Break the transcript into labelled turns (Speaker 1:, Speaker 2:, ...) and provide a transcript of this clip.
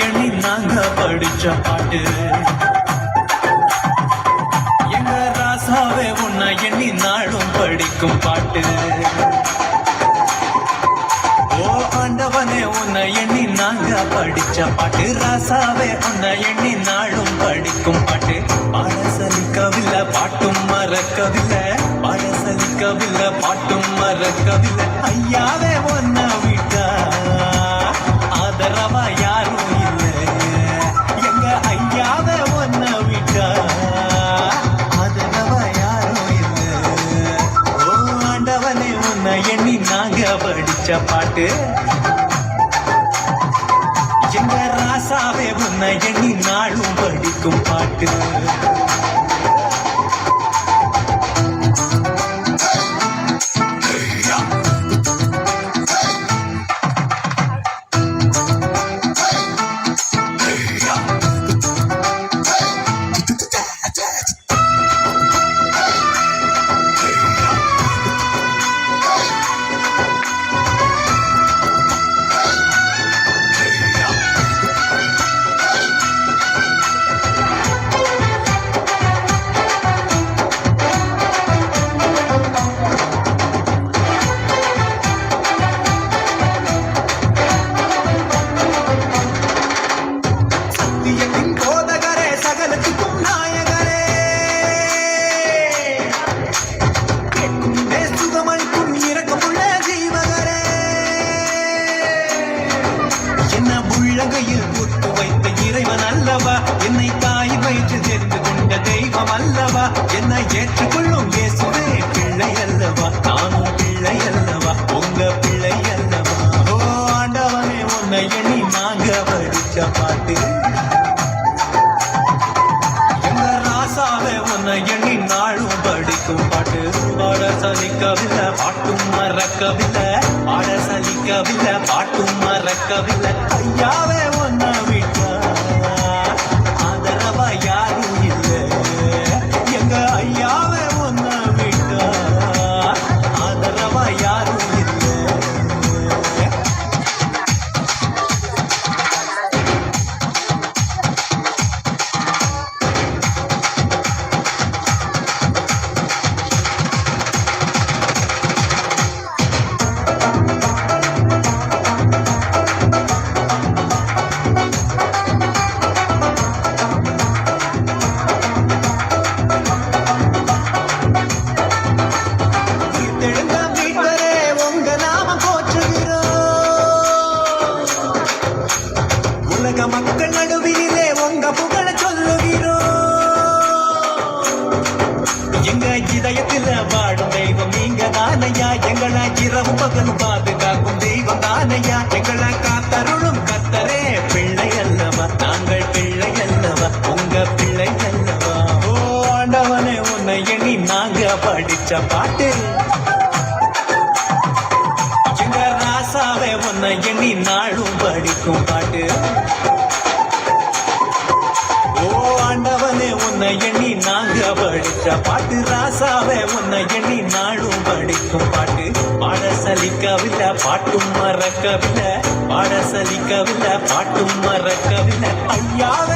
Speaker 1: நாங்க படிச்ச பாட்டு. எங்க ராசாவே உன்னை எண்ணி நாளும் படிக்கும் பாட்டு. ஓ ஆண்டவனே உன்னை எண்ணி நாங்க படிச்ச பாட்டு. ராசாவே உன்னை எண்ணி நாளும் படிக்கும் பாட்டு. வச்ச பாட்டு. எங்க ராசாவே உன்னை எண்ணி நாளும் படிக்கும் பாட்டு. உள்ளங்கையில் புத்து வைத்த இறைவன் அல்லவா? என்னை தாய் வயிற்று தெரிந்து கொண்ட தெய்வம் அல்லவா? என்னை ஏற்றுக்கொள்ளும் இயேசுவே பிள்ளை அல்லவா? நானும் பிள்ளை அல்லவா? உங்க பிள்ளை அல்லவா? ஓ ஆண்டவனே உன்னை எண்ணி நாங்க படிச்ச பாட்டு. எங்க ராசாவே உன்னை எண்ணி நாளும் படிக்கும் பாட்டு. பாட சலிக்கவில்லை பாட்டும் மறக்கவில்லை. பாட சலிக்கவில்லை பாட்டும் மறக்கவில்லை. உலக மக்கள் நடுவிலே உங்க புகழ சொல்லுகிறோம் எங்க இதயத்தில் வாடும் தெய்வம் நீங்க தானையா? எங்களை இரவு பகலும் பாதுகாக்கும் தெய்வம் தானையா? எங்களை காத்தருளும் கத்தரே பிள்ளை அல்லவா? நாங்கள் பிள்ளை அல்லவா? உங்க பிள்ளை அல்லவா? ஓ ஆண்டவனே உன்னை எண்ணி நாங்க படிச்ச பாட்டு. உன்னை எண்ணி நாளும் படிக்கும் பாட்டு. ஓ ஆண்டவனே உன்னை எண்ணி நாங்க படிச்ச பாட்டு. ராசாவே உன்னை எண்ணி நாளும் படிக்கும் பாட்டு. பாட சலிக்கவில்லை பாட்டும் மறக்கவில்லை. பாட சலிக்கவில்லை பாட்டும் மறக்கவில்லை. ஐயாவே